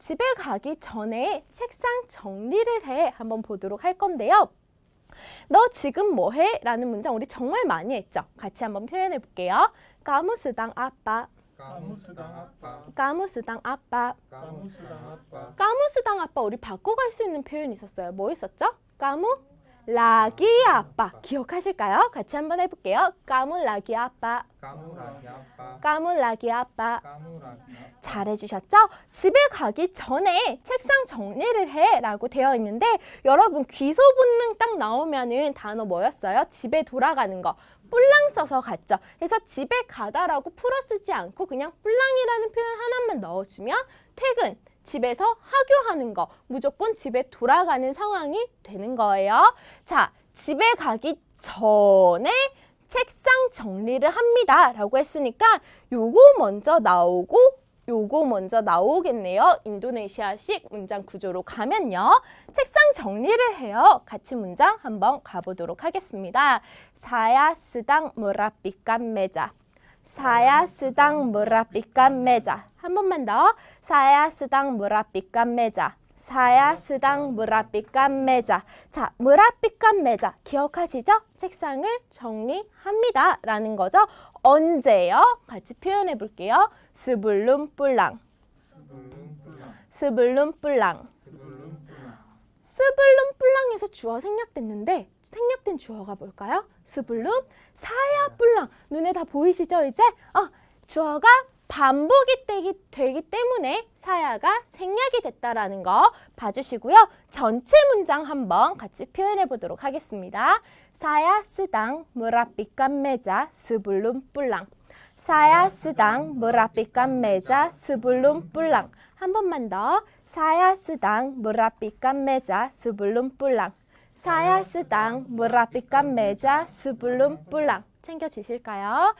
집에 가기 전에 책상 정리를 해 한번 보도록 할 건데요. 너 지금 뭐 해? 라는 문장 우리 정말 많이 했죠. 같이 한번 표현해 볼게요. 까무스당 아빠, 까무스당 아빠 까무스당 아빠, 까무스당 아빠 까무스당 아빠 우리 바꿔갈 수 있는 표현이 있었어요. 뭐 있었죠? 까무 라기 아빠 기억하실까요? 같이 한번 해볼게요. 까무 라기 아빠, 까무라기 아빠 까무 라기 아빠. 잘해주셨죠? 집에 가기 전에 책상 정리를 해 라고 되어 있는데 여러분 귀소 본능 딱 나오면은 단어 뭐였어요? 집에 돌아가는 거 뿔랑 써서 갔죠. 그래서 집에 가다라고 풀어 쓰지 않고 그냥 뿔랑이라는 표현 하나만 넣어주면 퇴근, 집에서 하교하는 거 무조건 집에 돌아가는 상황이 되는 거예요. 자, 집에 가기 전에 책상 정리를 합니다. 라고 했으니까 요거 먼저 나오고 요거 먼저 나오겠네요. 인도네시아식 문장 구조로 가면요. 책상 정리를 해요. 같이 문장 한번 가보도록 하겠습니다. 사야 스당 무라삐깐 매자. 사야 스당 무라삐깐 매자. 한 번만 더. 사야 스당 무라삐깐 매자. 사야 스당 무라삐깐 매자. 자, 무라삐깐 매자 기억하시죠? 책상을 정리합니다. 라는 거죠. 언제요? 같이 표현해 볼게요. 스불룸 뿔랑. 스불룸 뿔랑 스불룸 뿔랑에서 주어 생략됐는데 생략된 주어가 뭘까요? 스불룸 사야 뿔랑. 눈에 다 보이시죠? 이제 어, 주어가 반복이 되기, 되기 때문에 사야가 생략이 됐다라는 거 봐주시고요. 전체 문장 한번 같이 표현해 보도록 하겠습니다. 사야 스당 무라삐깐 매자 스불룸 뿔랑. 사야 스당 무라삐깐 매자 스불룸 뿔랑. 한 번만 더. 사야 스당 무라삐깐 매자 스불룸 뿔랑. 사야 스당 무라삐깐 매자 스불룸 뿔랑. 챙겨지실까요?